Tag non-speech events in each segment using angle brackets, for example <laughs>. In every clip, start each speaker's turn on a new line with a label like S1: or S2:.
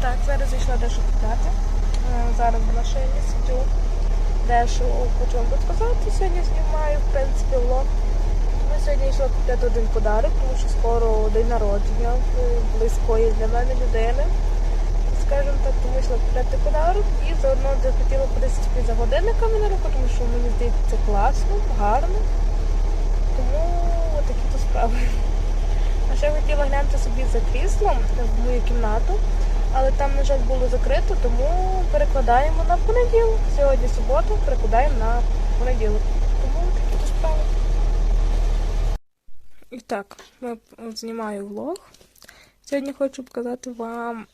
S1: Так, зараз зайшла дещо купляти. Е, Зараз в машині сиджу. Дещо хочу вам розказати. Сьогодні знімаю, в принципі, влог. Ми сьогодні йшли купляти один подарок, тому що скоро день народження близької для мене людини. Скажімо так, тому йшла купляти подарок і заодно захотіла подивитися за годинниками на руку, тому що мені здається це класно, гарно. Тому отакі то справи. А ще хотіла глянути собі за кріслом в мою кімнату, але там, на жаль, було закрито, тому перекладаємо на понеділок. Сьогодні суботу перекладаємо на понеділок. Тому такі то справи. І так, ми знімаю влог. Сьогодні хочу показати вам,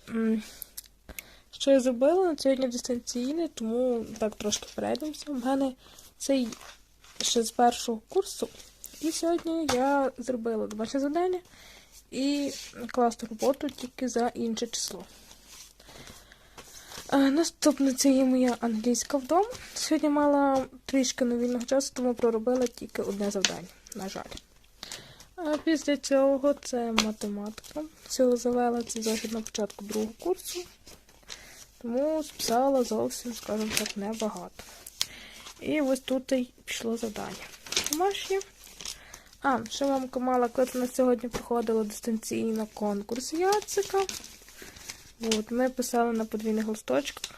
S1: що я зробила. Сьогодні дистанційне, тому так трошки перейдемося. У мене цей ще з першого курсу. І сьогодні я зробила домашнє завдання і класну роботу тільки за інше число. А, наступне це є моя англійська вдома. Сьогодні мала трішки новільного часу, тому проробила тільки одне завдання, на жаль. А після цього це математика. Цього завела це захід на початку другого курсу, тому списала зовсім, скажімо так, небагато. І ось тут і пішло завдання. Домашнє. А, ще мамка мала, коли на сьогодні проходила дистанційно конкурс Яцика. От, ми писали на подвійних листочках.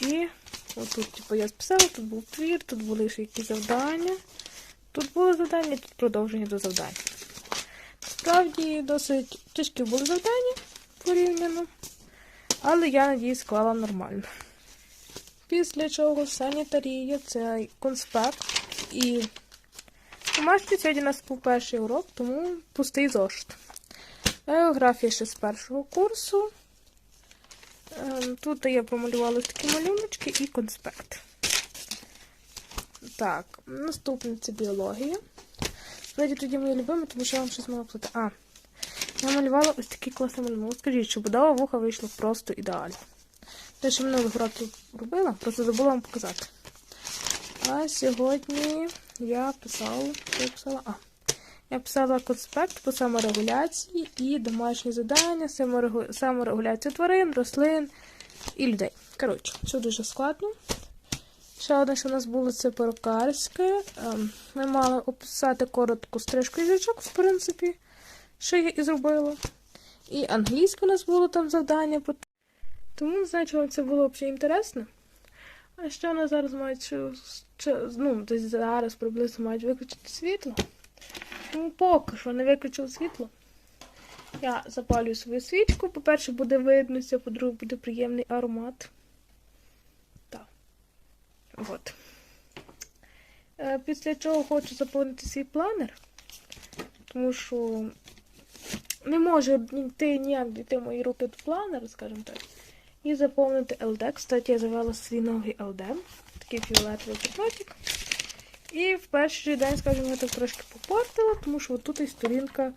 S1: І отут, типу, я списала, тут був твір, тут були ще якісь завдання. Тут було завдання, тут продовження до завдань. Справді, досить тяжкі були завдання порівняно. Але я надіюсь, склала нормально. Після чого санітарія, це конспект і домашній сьогодні у нас був перший урок, тому пустий зошит. Географія ще з першого курсу. Ем, Тут я промалювала такі малюночки і конспект. Так, наступне це біологія. Справді тоді моє любиме, тому що я вам щось мала плати. А, я малювала ось такі класні малюнки. Скажіть, що будова вуха вийшло просто ідеально. Те, що минулого року робила, просто забула вам показати. А сьогодні я писала, я писала? А, я писала конспект по саморегуляції і домашні завдання, саморегу- саморегуляцію тварин, рослин і людей. Коротше, все дуже складно. Ще одне, що у нас було, це перукарське. Ем, Ми мали описати коротку стрижку язичок, в принципі, що я і зробила. І англійське у нас було там завдання. Тому вам це було взагалі інтересно. А що вони зараз мають, ну, десь зараз приблизно мають виключити світло. Тому поки що не виключили світло. Я запалюю свою свічку. По-перше, буде виднося, по-друге, буде приємний аромат. Так. От. Е, Після чого хочу заповнити свій планер, тому що не може йти ніяк дійти мої руки до планера, скажімо так. І заповнити LD. Кстати, я завела свій новий LD. Такий фіолетовий блокнотик. І в перший день, скажімо, я так трошки попортила, тому що отут і сторінка,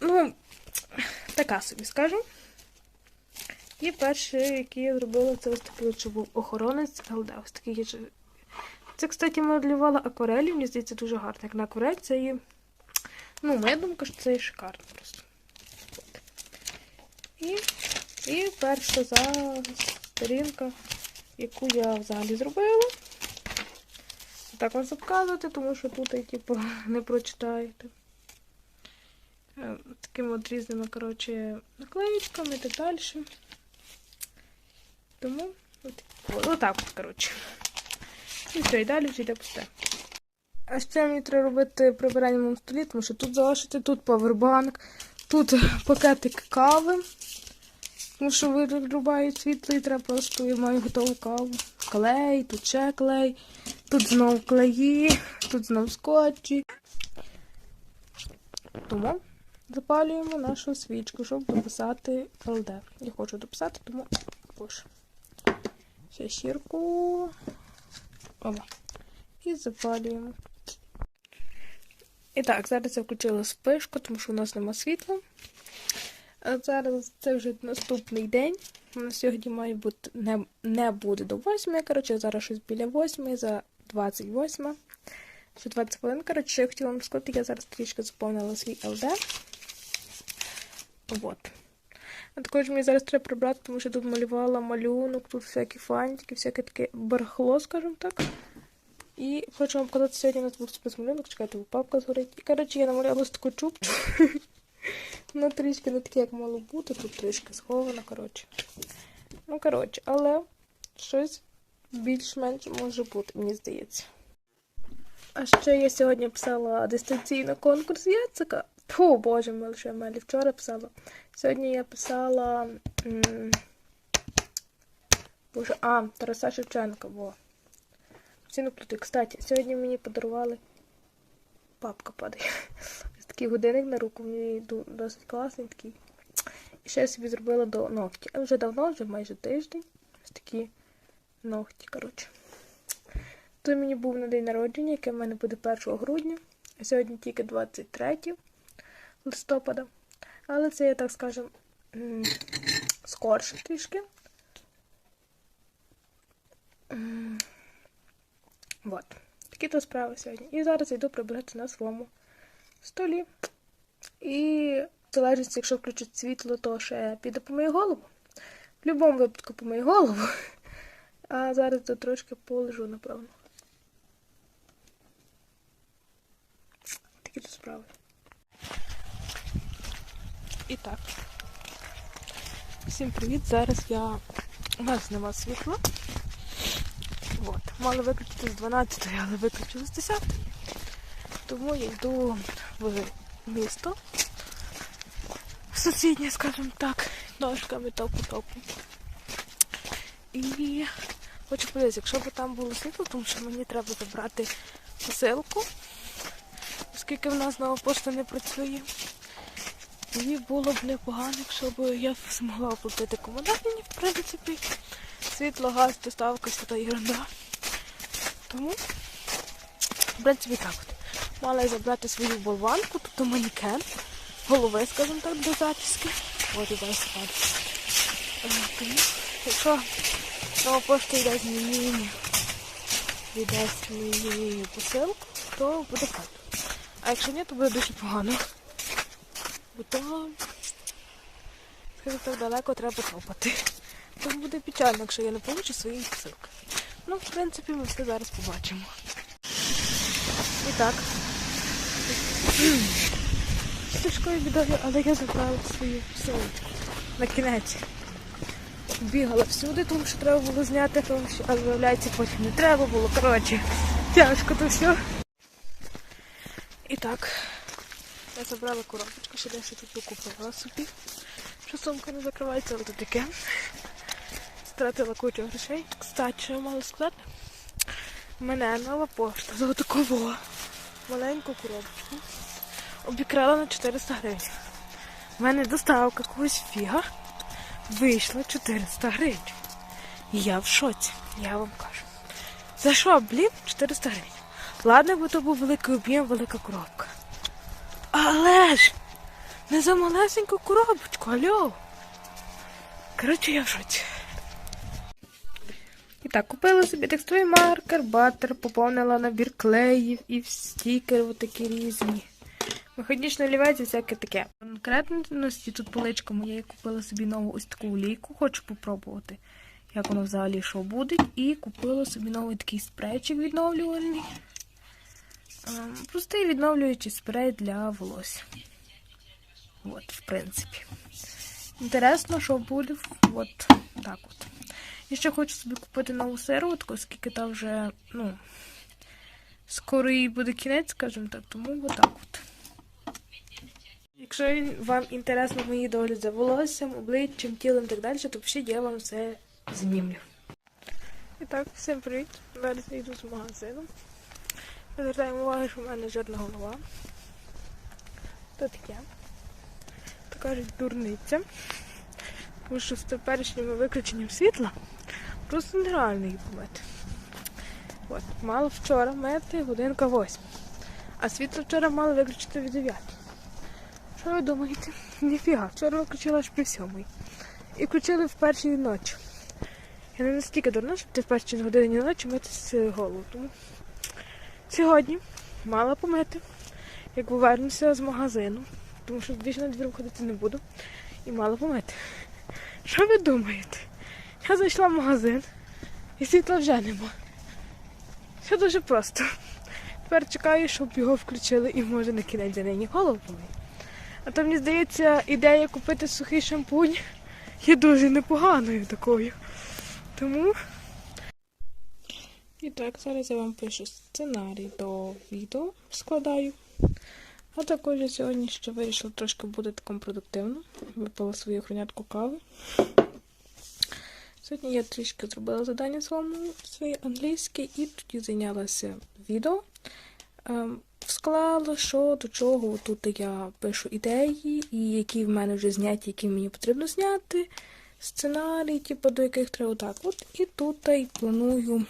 S1: ну, така собі, скажу. І перший, який я зробила, це ось що був охоронець ЛД. Ось такий. Це, кстати, малювала акварелі, мені здається, дуже гарно. Як на акварель, це є. Ну, моя думка, що це є шикарно просто. І, і перша зараз сторінка, яку я взагалі зробила. Так вам показувати, тому що тут, я, типу, <laughs> не прочитаєте. Е, Такими от різними, коротше, наклеїчками і так далі. Тому от, от, отак от, коротше. І все, і далі вже йде пусте. А ще мені треба робити прибирання на столі, тому що тут залишити, тут павербанк, тут <laughs> пакетик кави. Тому що вирубають світло і треба просто я маю готову каву. Клей, тут ще клей, тут знов клеї, тут знов скотчі. Тому запалюємо нашу свічку, щоб дописати ЛД. Я хочу дописати, тому пишу. Ще щірку. Оба. І запалюємо. І так, зараз я включила спишку, тому що у нас нема світла. А зараз це вже наступний день. У сьогодні має бути не, не буде до 8. Коротше, зараз щось біля 8, за 28. Ще 20 хвилин. Коротше, я хотіла вам сказати, я зараз трішки заповнила свій ЛД. От. А також мені зараз треба прибрати, тому що тут малювала малюнок, тут всякі фантики, всяке таке барахло, скажімо так. І хочу вам показати, сьогодні у нас був спецмалюнок, чекайте, бо папка згорить. І, коротше, я намалювала ось таку чупчу. Ну, трішки не таке, як мало бути, тут трішки сховано, коротше. Ну, коротше, але щось більш-менш може бути, мені здається. А ще я сьогодні писала дистанційно конкурс Яцика. Фу, боже мій, що я мелі вчора писала. Сьогодні я писала. м, Боже, а, Тараса Шевченка, во. Всі наплути. Кстати, сьогодні мені подарували. Папка падає. Такий годинник на руку, мені досить класний такий. І ще я собі зробила до ногті. Вже давно, вже майже тиждень. Ось такі ногті, коротше. Той мені був на день народження, який в мене буде 1 грудня. Сьогодні тільки 23 листопада. Але це, я так скажем, скорше трішки. М, Вот. Такі то справи сьогодні. І зараз йду прибирати на своєму столі. І в залежності, якщо включить світло, то ще піде по мою голову. В будь-якому випадку по мою голову. А зараз тут трошки полежу, напевно. Такі тут справи. І так. Всім привіт! Зараз я. У нас нема світла. От. Мали виключити з 12, але виключили з 10. Тому я йду в місто. Сусіднє, скажімо так, ножками топу-топу. І хочу подивитися, якщо б там було світло, тому що мені треба забрати посилку, оскільки в нас нова пошта не працює. І було б непогано, якщо б я змогла оплатити комунальні, в принципі. Світло, газ, доставка, вся та ерунда. Тому, в принципі, так от. Мала я забрати свою болванку, тобто манікен, голови, скажімо так, до зачіски. От спати. Тому, якщо нова пошта йде з мені, віддасть мені посилку, то буде файно. А якщо ні, то буде дуже погано. Бо то, скажімо так, далеко треба топати. Тому буде печально, якщо я не получу свої посилки. Ну, в принципі, ми все зараз побачимо. І так. Тяжкою бідою, але я забрала свою посилку. На кінець. Бігала всюди, тому що треба було зняти, тому що, але виявляється, потім не треба було. Коротше, тяжко то все. І так, я забрала коробочку, ще дещо тут купила собі. Що сумка не закривається, але тут таке. Стратила кучу грошей. Кстати, що я мала сказати? Мене нова пошта за таково маленьку коробочку обікрала на 400 гривень. У мене доставка когось фіга вийшла 400 гривень. І я в шоці, я вам кажу. За що, блін, 400 гривень? Ладно, бо то був великий об'єм, велика коробка. Але ж не за малесеньку коробочку, альо. Коротше, я в шоці. І так, купила собі текстовий маркер, батер, поповнила набір клеїв і стікери такі різні. Механічний олівець і всяке таке. Конкретності тут поличка моя, купила собі нову ось таку олійку, хочу попробувати, як воно взагалі що буде. І купила собі новий такий спрейчик відновлювальний. Ем, Простий відновлюючий спрей для волосся. От, в принципі. Інтересно, що буде. От так от. І ще хочу собі купити нову сироватку, оскільки там вже, ну, скоро їй буде кінець, скажімо так, тому отак от. Якщо вам інтересно мої догляд за волоссям, обличчям, тілом і так далі, то пишіть, я вам все знімлю. І так, всім привіт. Зараз я йду з магазину. Ми звертаємо увагу, що в мене жирна голова. То таке. То кажуть, дурниця. Тому що з теперішнім виключенням світла просто нереально її помити. От, мало вчора мити годинка 8. А світло вчора мало виключити від 9. Що ви думаєте? Ніфіга, вчора виключила аж при сьомій. І включили в першій ночі. Я не настільки дурна, щоб ти в першій годині ночі мити голову. Тому сьогодні мала помити, як повернуся з магазину, тому що більше на двір ходити не буду. і мала помити. Що ви думаєте? Я зайшла в магазин і світла вже нема. Все дуже просто. Тепер чекаю, щоб його включили і може на кінець за нині голову. А то мені здається, ідея купити сухий шампунь є дуже непоганою такою. Тому. І так, зараз я вам пишу сценарій до відео, складаю. А також я сьогодні ще вирішила трошки бути таким продуктивним. Випила свою хронятку кави. Сьогодні я трішки зробила завдання своєму своє англійське і тоді зайнялася відео. Ем, Склала, що до чого. Тут я пишу ідеї, і які в мене вже зняті, які мені потрібно зняти. Сценарій, типу, до яких треба так. От і тут я планую.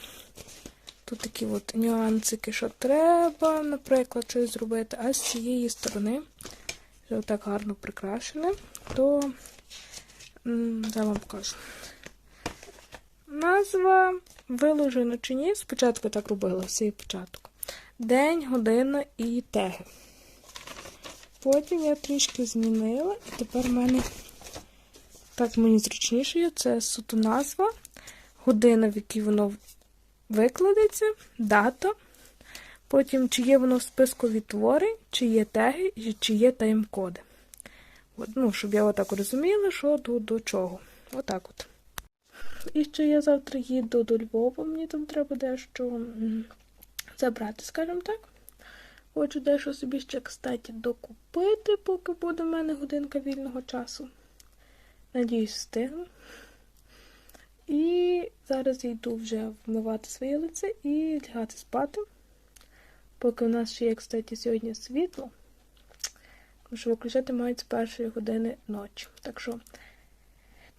S1: Тут такі от нюансики, що треба, наприклад, щось зробити. А з цієї сторони, вже так гарно прикрашене, то я вам покажу. Назва виложена чи ні. Спочатку так робила, всій початку. День, година і теги. Потім я трішки змінила, і тепер в мене так мені зручніше є. Це суто назва, година, в якій воно викладеться, дата. Потім, чи є воно в списку відтворень, чи є теги, чи є тайм-коди. От, ну, щоб я отак розуміла, що до, до чого. Отак от. І ще я завтра їду до Львова, мені там треба дещо забрати, скажімо так. Хочу дещо собі ще, кстати, докупити, поки буде в мене годинка вільного часу. Надіюсь, встигну. І зараз йду вже вмивати своє лице і лягати спати. Поки в нас ще є, кстати, сьогодні світло. Тому що виключати мають з першої години ночі. Так що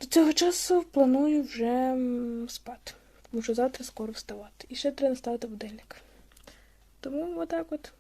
S1: до цього часу планую вже спати. Що завтра скоро вставати. І ще треба наставити будильник. Тому отак от.